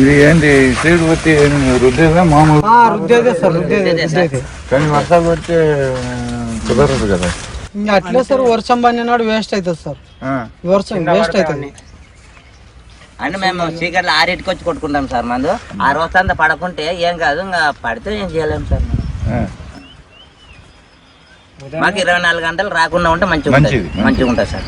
ఇది ఏంటి సీడ్ పట్టి రుద్దేదా మామూలు? రుద్దేదే సార్ రుద్దేదే కానీ వర్షాలు పడితే కుదరదు కదా? అట్లే సార్ వర్షం పడినాడు వేస్ట్ అవుతుంది సార్. వర్షం వేస్ట్ అవుతుంది. అంటే మేము చీకట్లో ఆరింటికి వచ్చి కొట్టుకుంటాం సార్ మందు. ఆ రోజు అంతా పడకుంటే ఏం కాదు ఇంకా పడితే ఏం చేయలేము సార్. మాకు ఇరవై నాలుగు గంటలు రాకుండా ఉంటే మంచిగా ఉంటుంది. మంచిది, మంచిగా ఉంటుంది సార్.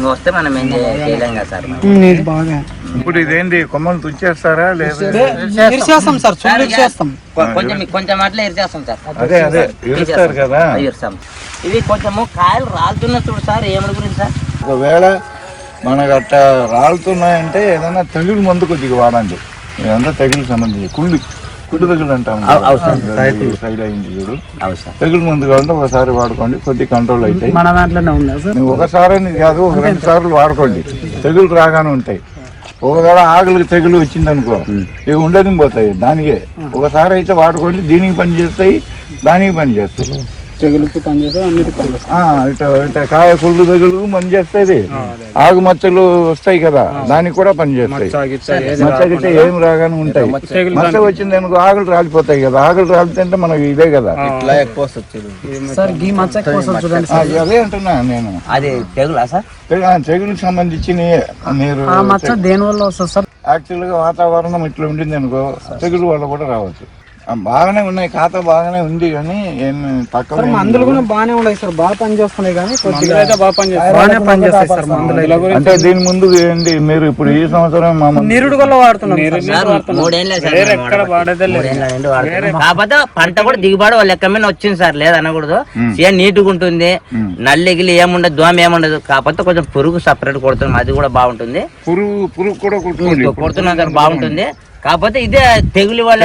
ఇంకా వస్తే మనం ఏం చేయ- చేయలేం కదా సార్. నీది బాగా. ఇప్పుడు ఇదేంటి కొమ్మలు తుంచేస్తారా లేదా? ఇరిచేస్తాం సార్ ఇరిచేస్తాం కొ- కొంచెం కొంచెం అట్లా ఇరిచేస్తాం సార్. అదే అదే ఇరుస్తారు కదా. ఇరుస్తాం ఇది కొంచెము కాయలు రాలుతున్న చూడు సార్ ఏమని గురించి సార్? ఒకవేళ మనకు అట్ట రాలుతున్నాయంటే ఏదైనా తెగులు మందు కొద్దిగా వాడండి. ఇదంతా తెగులు సంబంధించి కుళ్ళు. తెగులు అంటాం. సైడ్ అయింది చూడు. తెగులు మందు కావాలంటే ఒకసారి వాడుకోండి కొద్ది కంట్రోల్ అవుతాయి మన దాంట్లోనే ఉందా సార్? నువ్వు ఒకసారి కాదు ఒక రెండు సార్లు వాడుకోండి. తెగులు రాగానే ఉంటాయి. ఒకవేళ ఆకులకు తెగులు వచ్చిందనుకో ఇవి ఉండని పోతాయి దానికే ఒకసారి అయితే వాడుకోండి దీనికి పని చేస్తాయి దానికి పని చేస్తాయి తెగులుకి పనిచేస్తే అన్నిటి పనిచేస్తాం ఆ, ఇట ఇట కాయ కుళ్ళు తెగులు పని చేస్తుంది. ఆగు మచ్చలు వస్తాయి కదా దానికి కూడా పని చేస్తాయి. మచ్చ గిట్ట ఏం రాగానే ఉంటాయి. మచ్చ వచ్చింది అనుకో ఆకులు రాలిపోతాయి కదా ఆకులు రాలితే మనకి ఇదే కదా. అదే. అంటున్నా నేను. అది తెగులా సార్? తెగులుకి సంబంధించి మీరు ఆ మచ్చ దేని వల్ల వస్తుంది సార్? యాక్చువల్గా వాతావరణం ఇట్లా ఉండింది అనుకో తెగులు వల్ల కూడా రావచ్చు. బాగానే ఉన్నాయి ఖాతా బాగానే ఉంది కానీ ఏం తక్కువ సార్ మందులు కూడా బాగానే ఉన్నాయి సార్ బాగా పనిచేస్తున్నాయి కానీ కొద్దిగా బాగా పనిచేస్తాయి బాగానే పనిచేస్తాయి సార్ మందులు అంటే దీని ముందు ఏంటి మీరు ఇప్పుడు ఈ సంవత్సరం మా నిరుడు వల్ల వాడుతున్నాం సార్ మూడేళ్ళే సార్ మేము వాడబట్టి. మూడేళ్ళ నుండి వాడుతున్నాం. కాకపోతే పంట కూడా దిగుబడి వాళ్ళ లెక్క మీద వచ్చింది సార్ లేదనకూడదు. చేను నీట్గా ఉంటుంది నల్లిగిలి ఏముండదు దోమ ఏముండదు కాకపోతే కొంచెం పురుగు సపరేట్ కొడుతున్నాం అది కూడా బాగుంటుంది. పురుగు పురుగు కూడా కొడుతున్నాం సార్ బాగుంటుంది. కాకపోతే ఇదే తెగులు వల్ల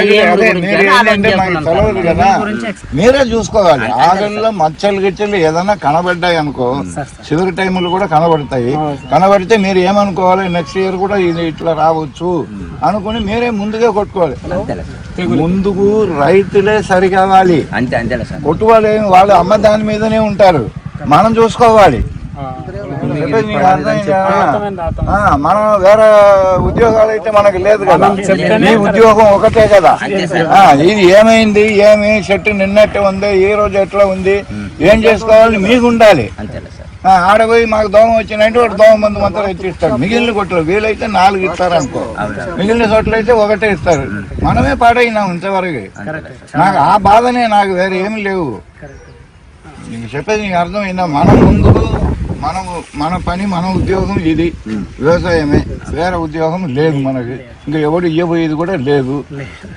మీరు చూసుకోవాలి. ఆగల్లో మచ్చలు గిచ్చలు ఏదైనా కనబడ్డాయి అనుకో చివరి టైంలో కూడా కనబడతాయి. కనబడితే మీరు ఏమనుకోవాలి? నెక్స్ట్ ఇయర్ కూడా ఇది ఇట్లా రావచ్చు అనుకుని మీరే ముందుగా కొట్టుకోవాలి. ముందుకు రైతులే సరి కావాలి అంతే సార్. కొట్టుకోవాలి వాళ్ళు అమ్మ దాని మీదనే ఉంటారు. మనం చూసుకోవాలి. ఆ, మనం వేరే ఉద్యోగాలు అయితే మనకు లేదు కదా. నీ ఉద్యోగం ఒకటే కదా. ఆ, ఇది ఏమైంది ఏమి చెట్టు నిన్నట్టే ఉంది ఈ రోజు ఎట్లా ఉంది ఏం చేసుకోవాలి మీకు ఉండాలి అంతేలే సార్. ఆ, ఆడపోయి మాకు దోమ వచ్చిందంటే వాడు దోమ మందు మొత్తం ఇచ్చిస్తాడు. మిగిలిన కొట్టలు వీలైతే నాలుగు ఇస్తారు అనుకో. మిగిలిన చోట్ల అయితే ఒకటే ఇస్తారు. మనమే పాడైనాం ఇంతవరకు. నాకు ఆ బాధనే నాకు వేరే ఏమి లేవు. నీకు చెప్పేది నీకు అర్థమైందా? మనం ముందు మనము మన పని మన ఉద్యోగం ఇది. వ్యవసాయమే. వేరే ఉద్యోగం లేదు మనకి. ఇంకా ఎవడు ఇవ్వబోయేది కూడా లేదు.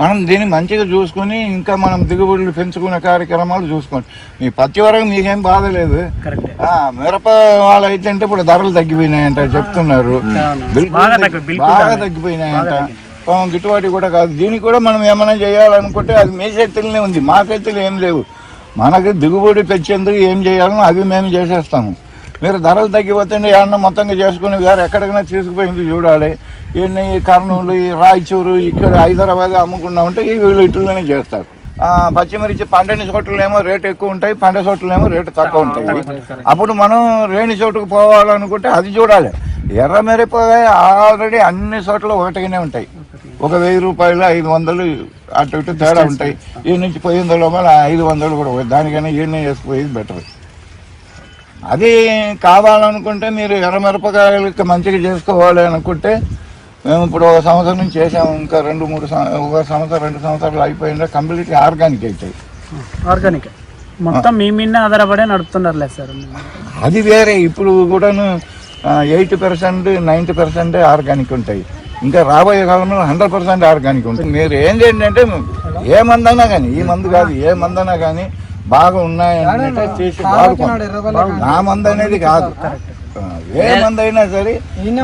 మనం దీన్ని మంచిగా చూసుకుని ఇంకా మనం దిగుబడులు పెంచుకునే కార్యక్రమాలు చూసుకోండి మీ పత్తి వరకు మీకేం బాధ లేదు. మిరప వాళ్ళు అయితే అంటే ఇప్పుడు ధరలు తగ్గిపోయినాయంట చెప్తున్నారు. బాగా తగ్గిపోయినాయంట. గిట్టుబాటు కూడా కాదు. దీనికి కూడా మనం ఏమైనా చేయాలనుకుంటే అది మీ చేతుల్లోనే ఉంది. మా చేతులు ఏం లేవు. మనకి దిగుబడి తెచ్చేందుకు ఏం చేయాలో అవి మేము చేసేస్తాము. మీరు ధరలు తగ్గిపోతే ఏమన్నా మొత్తంగా చేసుకుని వేరే ఎక్కడికైనా తీసుకుపోయింది చూడాలి. ఇన్ని ఈ కర్నూలు ఈ రాయచూరు ఇక్కడ హైదరాబాద్ అమ్ముకున్నామంటే ఈ వీళ్ళు ఇట్లనే చేస్తారు. పచ్చిమిర్చి పండని చోట్లనేమో రేటు ఎక్కువ ఉంటాయి పండే చోట్లనేమో రేటు తక్కువ ఉంటాయి. అప్పుడు మనం రేణి చోటుకు పోవాలనుకుంటే అది చూడాలి. ఎర్ర మిరపకాయ ఆల్రెడీ అన్ని చోట్ల ఒకటిగానే ఉంటాయి. ఒక వెయ్యి రూపాయలు ఐదు వందలు అటు ఇటు తేడా ఉంటాయి. ఈ నుంచి పోయిన లోపల ఐదు వందలు కూడా దానికైనా ఈయన వేసుకుపోయేది బెటర్. అది కావాలనుకుంటే మీరు ఎర్రమిరపకాయలకి మంచిగా చేసుకోవాలి అనుకుంటే మేము ఇప్పుడు ఒక సంవత్సరం నుంచి చేసాము. ఇంకా రెండు మూడు ఒక సంవత్సరం రెండు సంవత్సరాలు అయిపోయిందా. కంప్లీట్గా ఆర్గానిక్ అవుతాయి ఆర్గానిక్. మొత్తం మీ మీదనే ఆధారపడే నడుపుతున్నారులే సార్. అది వేరే. ఇప్పుడు కూడాను eighty percent ninety percent organic ఉంటాయి. ఇంకా రాబోయే కాలంలో హండ్రెడ్ పర్సెంట్ ఆర్గానిక్ ఉంటుంది మీరు ఏం చేయండి అంటే ఏ మందైనా కానీ ఈ మందు కాదు ఏ మందైనా కానీ బాగా ఉన్నాయంటే చేసి వాడుకోండి నా మందు అనేది కాదు. ఏ మందు అయినా సరే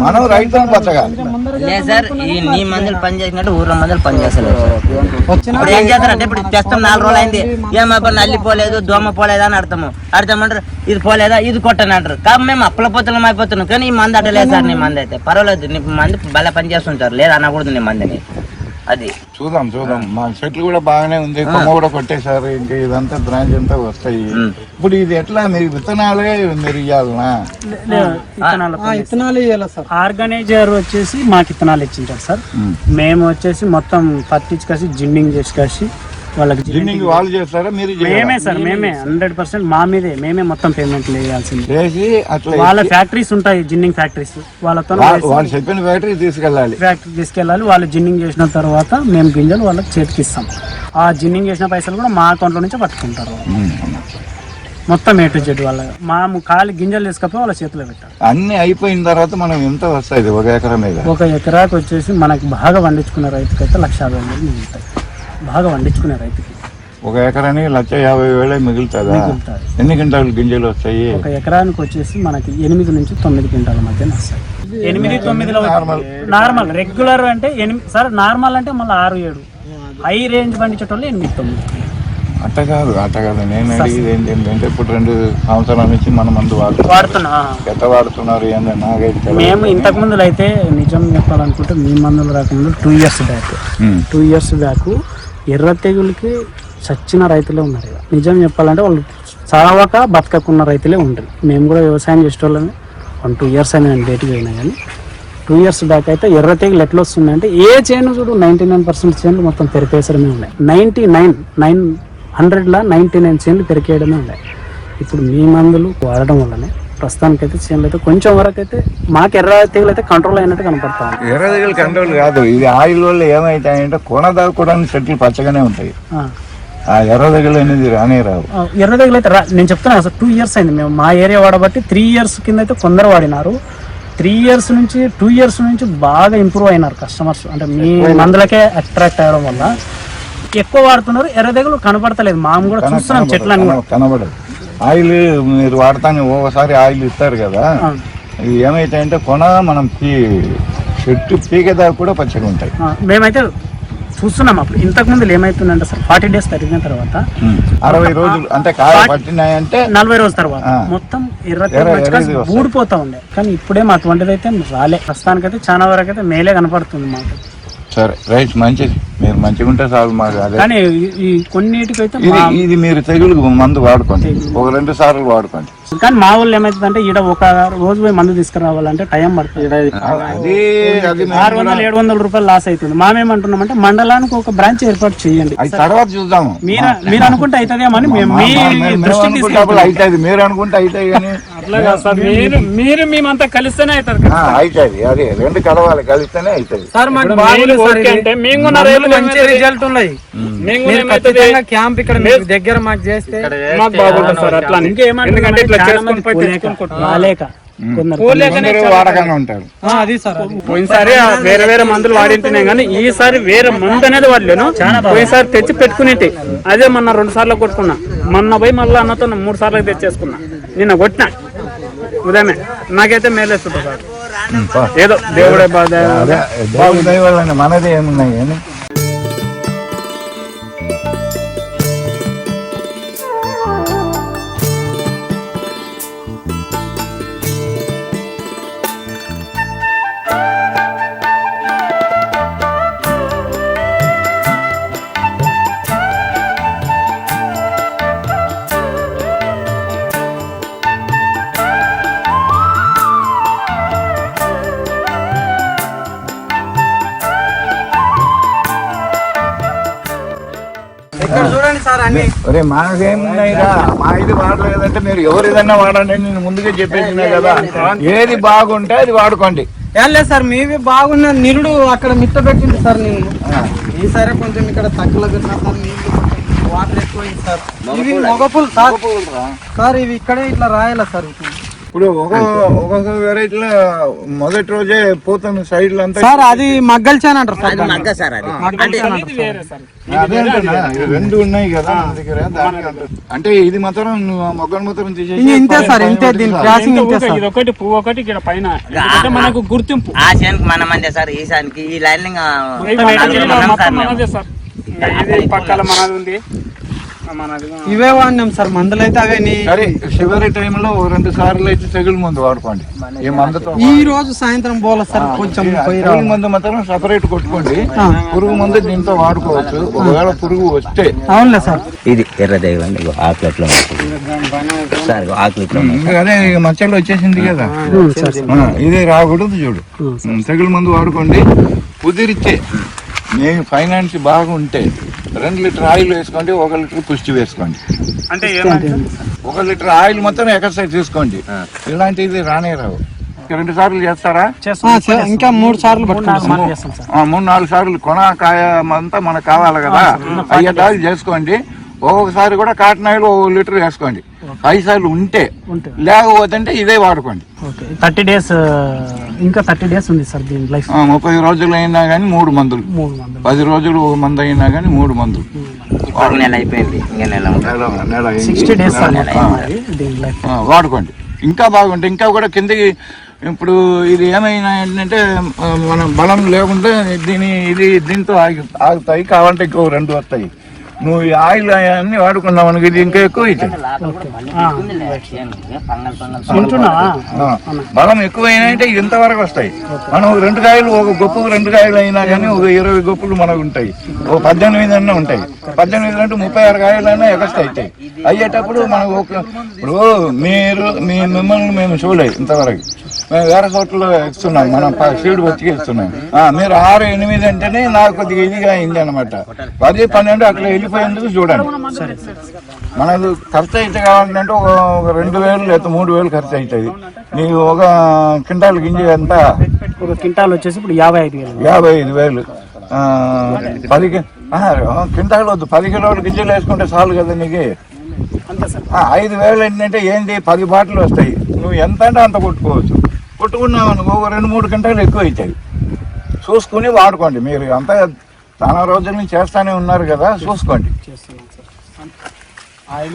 మనం రైతులను బతకాలి లేదు సార్ ఈ నీ మందులు పని చేసినట్టు ఊర్లో మందులు పని చేస్తలేదు సార్. ఇప్పుడు ఏం చేస్తారంటే ఇప్పుడు తెస్తాం నాలుగు రోజులు అయింది. ఏమో నల్లి పోలేదు దోమ పోలేదా అని అర్థము. అర్థమంటారు ఇది పోలేదా ఇది కొట్టని అంటారు. కాబట్టి మేము అప్పుల పొత్తులం అయిపోతున్నాం కానీ ఈ మంది అట్టలేదు సార్ నీ మంది అయితే పర్వాలేదు నీ మంది భలే పని చేస్తుంటారు. లేదు అనకూడదు నీ మందిని. అది. చూద్దాం చూద్దాం. మా చెట్లు కూడా బాగానే ఉంది. కొమ్మ కూడా కొట్టేశారు. ఇంకా ఇదంతా బ్రాంచ్ అంతా వస్తాయి. ఇప్పుడు ఇది ఎట్లా మీరు విత్తనాలే మీరు ఇవ్వాలనా ఇవ్వాలి సార్? ఆర్గనైజర్ వచ్చేసి మాకు ఇత్తనాలు ఇచ్చింటారు సార్. మేము వచ్చేసి మొత్తం పట్టించుకేసి జిన్నింగ్ చేసుకేసి వాళ్ళకి వాళ్ళు చేస్తారా? మీరు? మేమే సార్ మేమే. హండ్రెడ్ పర్సెంట్ మా మీదే. మేమే మొత్తం పేమెంట్ వేయాల్సింది చేసి అట్లా వాళ్ళ ఫ్యాక్టరీస్ ఉంటాయి జిన్నింగ్ ఫ్యాక్టరీస్ వాళ్ళతో వాళ్ళు చెప్పిన ఫ్యాక్టరీ తీసుకెళ్ళాలి. ఫ్యాక్టరీ తీసుకెళ్ళాలి. వాళ్ళు జిన్నింగ్ చేసిన తర్వాత మేము గింజలు వాళ్ళకి చేతికి ఇస్తాం. ఆ జిన్నింగ్ చేసిన పైసలు కూడా మా అకౌంట్లో నుంచి పట్టుకుంటారు. మొత్తం ఏ టు జెడ్ వాళ్ళ. మా ఖాళీ గింజలు తీసుకపోయి వాళ్ళ చేతిలో పెట్టారు అన్ని అయిపోయిన తర్వాత మనం ఎంత వస్తుంది ఒక ఎకరం మీద? ఒక ఎకరాకు వచ్చేసి మనకి బాగా పండించుకునే రైతుకైతే లక్ష యాభై వేలు మిగులుతాయి. బాగా పండించుకునే రైతుకి. ఒక ఎకరానికి లక్ష యాభై వేలే మిగులుతుందా? మిగులుతాయి ఎన్ని క్వింటాలు గింజలు వస్తాయి? ఒక ఎకరానికి వచ్చేసి మనకి ఎనిమిది నుంచి తొమ్మిది క్వింటాల మధ్య వస్తాయి. ఎనిమిది తొమ్మిదిలో నార్మల్. రెగ్యులర్ అంటే ఎనిమిది సార్ నార్మల్ అంటే మళ్ళీ ఆరు ఏడు. హై రేంజ్ పండించేటోళ్ళు ఎనిమిది తొమ్మిది. అట్ట కాదు అట్ట కాదు. నేను అడిగేది ఏంటి ఏంటంటే ఇప్పుడు రెండు సంవత్సరాల నుంచి మన మందు వాడుతున్నాం వాడుతున్నా ఎంత వాడుతున్నారు ఏంటంటే నాకైతే తెలియదు. మేము ఇంతకు ముందు అయితే నిజం చెప్పాలనుకుంటే మీ మందులు రాకముందు two years back um. Two years back ఎర్ర తెగులకి చచ్చిన రైతులే ఉన్నారు ఇక. నిజం చెప్పాలంటే వాళ్ళు చావక బతకకున్న రైతులే ఉంటారు మేము కూడా వ్యవసాయం చేసేటోళ్ళమే. వన్ టూ ఇయర్స్ అని నేను డేట్ పోయినా కానీ. టూ ఇయర్స్ బ్యాక్ అయితే ఎర్ర తెగులు ఎట్లా వస్తుందంటే ఏ చేను చూడు నైంటీ నైన్ పర్సెంట్ చైన్లు మొత్తం పెరికేసడమే ఉన్నాయి నైంటీ నైన్ నైన్ హండ్రెడ్లో నైంటీ నైన్ చైన్లు పెరికేయడమే ఉన్నాయి ఇప్పుడు మీ మందులు వాడడం వల్లనే ప్రస్తుతానికైతే చైన్లు అయితే కొంచెం వరకు అయితే మాకు ఎర్ర తెగులు అయితే కంట్రోల్ అయినట్టు కనపడతా ఉంది. ఎర్రదిగలు కంట్రోల్ కాదు. ఇది ఆయిల్ వల్ల ఏమైతాయంటే కొన కూడా చెట్లు పచ్చగానే ఉంటాయి. ఆ. ఆ ఎర్రదిగలు అనేది రానే రావు. ఎర్ర తెగులు అయితే రా- నేను చెప్తున్నా అసలు టూ ఇయర్స్ అయింది. మేము మా ఏరియా వాడబట్టి త్రీ ఇయర్స్ కింద అయితే కొందరు వాడినారు. త్రీ ఇయర్స్ నుంచి టూ ఇయర్స్ నుంచి బాగా ఇంప్రూవ్ అయినారు కస్టమర్స్ అంటే మీ మందులకే అట్రాక్ట్ అవ్వడం వల్ల. ఎక్కువ వాడుతున్నారు ఎర్ర తెగులు కనపడతలేదు. మాము కూడా చూస్తున్నాం చెట్లను కనబడదు ఆయిల్ మీరు వాడతానే ఓసారి ఆయిల్ ఇస్తారు కదా ఆ. ఇది ఏమైతాయంటే కొన మనం పీ చెట్టు పీకేదాకా కూడా పచ్చగా ఉంటాయి మేమైతే చూస్తున్నాం అప్పుడు ఇంతకు ముందు ఏమైతుందంటే సార్ ఫార్టీ డేస్ పెరిగిన తర్వాత అరవై రోజులు అంటే పట్టినాయంటే నలభై రోజుల తర్వాత. మొత్తం ఎర్ర వస్తాయి. ఊడిపోతా ఉండే కానీ ఇప్పుడేం అటువంటిది అయితే రాలే ప్రస్తుతానికైతే చాలా వరకు అయితే మేలే కనపడుతుంది మాకు సరే రైట్ మంచిది. మీరు మంచిగా ఉంటే చాలు మాకు అదే. కానీ ఈ- కొన్నిటికైతే ఇది మా ఇది మీరు తెగులు మందు వాడుకోండి. ఒక రెండు సార్లు వాడుకోండి. కానీ మా వాళ్ళు ఏమైతుందంటే ఈడ ఒక రోజు పోయి మందు తీసుకురావాలంటే టైం పడుతుంది. అది అది ఆరు వందలు ఏడు వందల రూపాయలు లాస్ అవుతుంది. మామేమంటున్నామంటే మండలానికి ఒక బ్రాంచ్ ఏర్పాటు చేయండి. అది తర్వాత చూద్దాము. మీరు మీరు అనుకుంటే అవుతుందేమో అని మేము మీ మా- మేము దృష్టికి అనుకుంటే అవుతుంది. మీరు అనుకుంటే అవుతాయి కానీ మీరు మీరు మేమంతా కలిస్తేనే అవుతుంది అవుతుంది అది రెండు కలవాలి కలిస్తేనే అవుతుంది. సార్ మాకు బాగుంది సార్. అంటే మేము మంచి రిజల్ట్ ఉన్నాయి మీరు ఖచ్చితంగా క్యాంప్ ఇక్కడ మీకు దగ్గర మాకు చేస్తే మాకు బాగుంటుంది సార్ అట్లా ఎందుకంటే ఇట్లా రాలేక కొందరు అందరూ వాడకంగా ఉంటారు. ఆ, అది సార్ అది. పోయినసారి ఆ వేరే వేరే మందులు వాడింటున్నాయి కానీ ఈసారి వేరే మందు అనేది వాడలేను. పోయినసారి తెచ్చి పెట్టుకునేటి. అదే మొన్న రెండు సార్లు కొట్టుకున్నా. మొన్న పోయి మళ్ళీ అన్నతో మూడు సార్లు తెచ్చేసుకున్నా. నిన్న కొట్టినా. ఉదయమే. నాకైతే మేలేస్తుంది సార్. ఏదో దేవుడే వల్లనే మనది ఏమున్నాయి ఒరే మాకేమున్నాయిరా మా ఇది వాడలేదంటే మీరు ఎవరు ఏదన్నా వాడండి నేను ముందుగా చెప్పేసినా కదా. ఏది బాగుంటే అది వాడుకోండి. లేదు సార్ మీవి బాగున్న నిరుడు అక్కడ మిట్ట పెట్టింది సార్ నేను. ఈసారి కొంచెం ఇక్కడ తక్కువ పెట్టినా సార్ నీళ్ళు కొంచెం వాటర్ ఎక్కువైంది సార్. ఇవి మొగపులు సార్. సార్ ఇవి ఇక్కడే ఇట్లా రాయాల సార్ వీటిని. ఇప్పుడు ఒక ఒక్కొక్క వెరైటీలో మొదటి రోజే పోతున్న సైడ్లు అంతా. సార్ అది మగ్గల్ చాన్ అంటారు సార్ అది మగ్గ సార్ అది. అంటే అదే అంటున్నా, రెండు ఉన్నాయి కదా మన దగ్గర దానికి అంటున్నా. అంటే ఇది మాత్రం నువ్వు మొగ్గను మాత్రం తీసేసి ఇంక ఇంతే సార్ ఇంతే దీని క్రాసింగ్ ఇంతే సార్. ఇది ఒకటి పువ్వు ఒకటి ఇక్కడ పైన. అంటే మనకు గుర్తింపు. ఆ చేనుకు మన మందే సార్ ఈ సానికి ఈ లైన్ మొత్తం మనదే సార్. ఇది పక్కల మనది ఉంది. ఇవే వాడినాం సార్ మందులు అయితే అవే నీ సరే చివరి టైంలో రెండు సార్లు అయితే తెగులు మందు వాడుకోండి. ఈ మందుతో ఈ రోజు సాయంత్రం పోలే సార్ కొంచెం. తెగులు మందు మాత్రం సపరేట్ కొట్టుకోండి. పురుగు మందు దీంతో వాడుకోవచ్చు. ఒకవేళ పురుగు వస్తే అవునులే సార్. ఇది ఎర్ర దైవం ఇగో ఆకులు ఎట్లా ఉన్నాయి సార్ ఇగో ఆకులు ఇట్లా ఉన్నాయి ఇంకా అదే మచ్చలు వచ్చేసింది కదా. ఇదే రాకూడదు చూడు. తెగులు మందు వాడుకోండి. కుదిరితే మీకు ఫైనాన్స్ బాగుంటే రెండు లీటర్ ఆయిల్ వేసుకోండి ఒక లీటర్ పుష్టి వేసుకోండి. అంటే ఒక లీటర్ ఆయిల్ మొత్తం ఎక్సర్సైజ్ తీసుకోండి ఇలాంటిది రానే రావు. రెండు సార్లు చేస్తారా? ఇంకా మూడు సార్లు మూడు నాలుగు సార్లు కొన కాయ అంతా మనకు కావాలి కదా. అయ్యేదాకా చేసుకోండి. ఒక్కొక్కసారి కూడా కాటన్ ఆయిల్ ఒక లీటర్ వేసుకోండి. ఐదు సార్లు ఉంటే ఉంటే. లేకపోతే అంటే ఇదే వాడుకోండి. థర్టీ డేస్ ఇంకా థర్టీ డేస్ ఉంది సార్ దీని లైఫ్. ఆ, ముప్పై రోజులు అయినా కానీ మూడు మందులు. మూడు మందులు. పది రోజులు ఒక మందు అయినా కానీ మూడు మందులు. నెల అయిపోయింది. సిక్స్టీ డేస్ వాడుకోండి. ఇంకా బాగుంటుంది ఇంకా కూడా కిందకి ఇప్పుడు ఇది ఏమైనా ఏంటంటే మన బలం లేకుంటే దీని ఇది దీంతో ఆగి ఆగుతాయి కావాలంటే ఇంకో రెండు వస్తాయి. నువ్వు ఈ ఆయిల్ అన్ని వాడుకున్నావు మనకి ఇది ఇంకా ఎక్కువ బలం ఎక్కువైనాయంటే ఇంతవరకు వస్తాయి. మనం రెండు కాయలు ఒక గొప్ప రెండు కాయలు అయినా కానీ ఒక ఇరవై గొప్పలు మనకు ఉంటాయి. ఒక పద్దెనిమిది అన్న ఉంటాయి. పద్దెనిమిది అంటే ముప్పై ఆరు కాయలు అయినా ఎగస్ట్ అవుతాయి. అయ్యేటప్పుడు మనకు ఒక ఇప్పుడు మీరు మీ మిమ్మల్ని మేము చూడలేదు ఇంతవరకు. మేము వేరే చోట్ల ఇస్తున్నాం మనం సీడ్ వచ్చి ఇస్తున్నాం ఆ, మీరు ఆరు ఎనిమిది అంటేనే నాకు కొద్దిగా ఇదిగా అయింది అనమాట పది పన్నెండు అట్లా వెళ్ళిపోయేందుకు చూడండి. మనకు ఖర్చు అయితే కావాలంటే ఒక రెండు వేలు లేదా మూడు వేలు ఖర్చు అవుతుంది నీకు ఒక క్వింటాల్ గింజ ఎంత? ఒక క్వింటాల్ వచ్చేసి ఇప్పుడు యాభై ఐదు వేలు. యాభై ఐదు వేలు. పది క్వింటాల్ వద్దు. పది కిలోలు గింజలు వేసుకుంటే చాలు కదా నీకు. ఐదు వేలు ఏంటంటే ఏంటి పది బాటలు వస్తాయి. నువ్వు ఎంత అంటే అంత కొట్టుకోవచ్చు. కొట్టుకున్నావు అనుకో ఒక రెండు మూడు క్వింటాలు ఎక్కువ అవుతాయి చూసుకుని వాడుకోండి మీరు. అంతా చాలా రోజుల నుంచి చేస్తానే ఉన్నారు కదా చూసుకోండి. ఆయిల్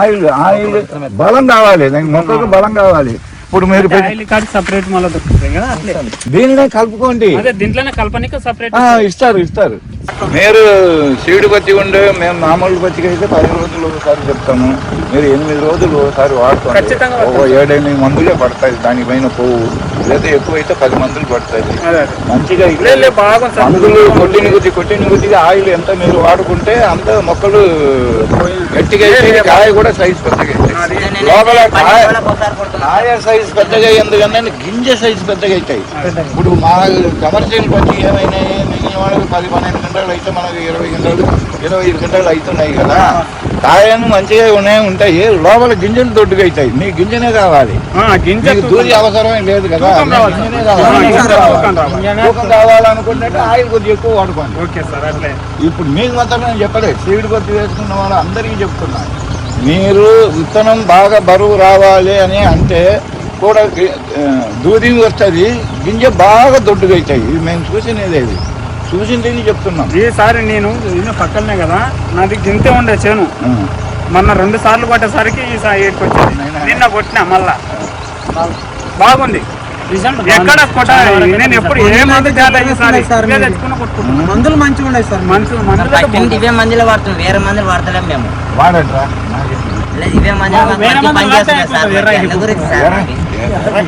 ఆయిల్ ఆయిల్ బలం కావాలి. మొక్కకు బలం కావాలి. ఇప్పుడు మీరు సపరేట్ మళ్ళీ దీనినే కలుపుకోండి. దీంట్లోనే కల్పనకి సపరేట్ ఇస్తారు ఇస్తారు. మీరు సీడు పత్తి ఉండే మేము మామూలు పత్తికి అయితే పది రోజులు ఒకసారి చెప్తాము. మీరు ఎనిమిది రోజులు ఒకసారి వాడుకోండి. ఒక ఏడెనిమిది మందులే పడతాయి దానిపైన పోవు లేదా ఎక్కువ అయితే పది మందులు పడతాయి. మంచిగా. మందులు కొట్టిన కొద్ది కొట్టిన కొద్దిగా ఆయిల్ ఎంత మీరు వాడుకుంటే అంత మొక్కలు గట్టిగా కాయ కూడా సైజ్ పెద్దగా. లోపల కాయ. సైజ్ పెద్దగా ఎందుకన్నా గింజ సైజ్ పెద్దగా అవుతాయి. ఇప్పుడు మా కమర్షియల్ పచ్చి ఏమైనా మిగిలిన వాళ్ళకి పది పన్నెండు గంటలు అయితే మనకు ఇరవై గంటలు ఇరవై ఐదు గంటలు అవుతున్నాయి కదా. కాయను మంచిగా ఉన్నాయి ఉంటాయి. లోపల గింజలు దొడ్డుగా అవుతాయి. మీ గింజనే కావాలి. గింజ దూరి అవసరమే లేదు కదా. గింజనే కావాలి. కావాలనుకుంటే ఆయిల్ కొద్దిగా ఎక్కువ వాడుకోండి. ఓకే సార్ అట్లే. ఇప్పుడు మీకు మాత్రం నేను చెప్పలేదు. సీడ్ కొద్ది వేసుకున్న వాళ్ళు అందరికీ చెప్తున్నాను మీరు విత్తనం బాగా బరువు రావాలి అని అంటే కూడా దూది వస్తుంది గింజ బాగా దొడ్డుగా అవుతాయి ఇది మేము చూసినది ఇది. చూసింది చెప్తున్నాం. ఈసారి నేను పక్కనే కదా నాది గింతే ఉండే చేను. మొన్న రెండు సార్లు పట్టేసరికి ఈసారి వచ్చింది. నిన్న కొట్టినా మళ్ళా. బాగుంది. ఎక్కడ కొట్ట నేను ఎప్పుడు ఏ మందు మందులు మంచిగా ఉన్నాయి సార్ మంచి మందులు ఇవే మందులు వాడుతున్నాం వేరే మందులు వాడతలేం మేము. వాడంట్రా?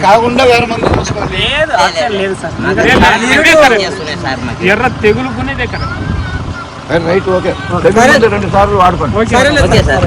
కాకుండా వేరే మంది చూసుకోండి లేదు అసలు సార్. ఎర్ర తెగులుకునేది ఎక్కడ రైట్ ఓకే. రెండు సార్లు వాడుకోండి. ఓకే. సార్.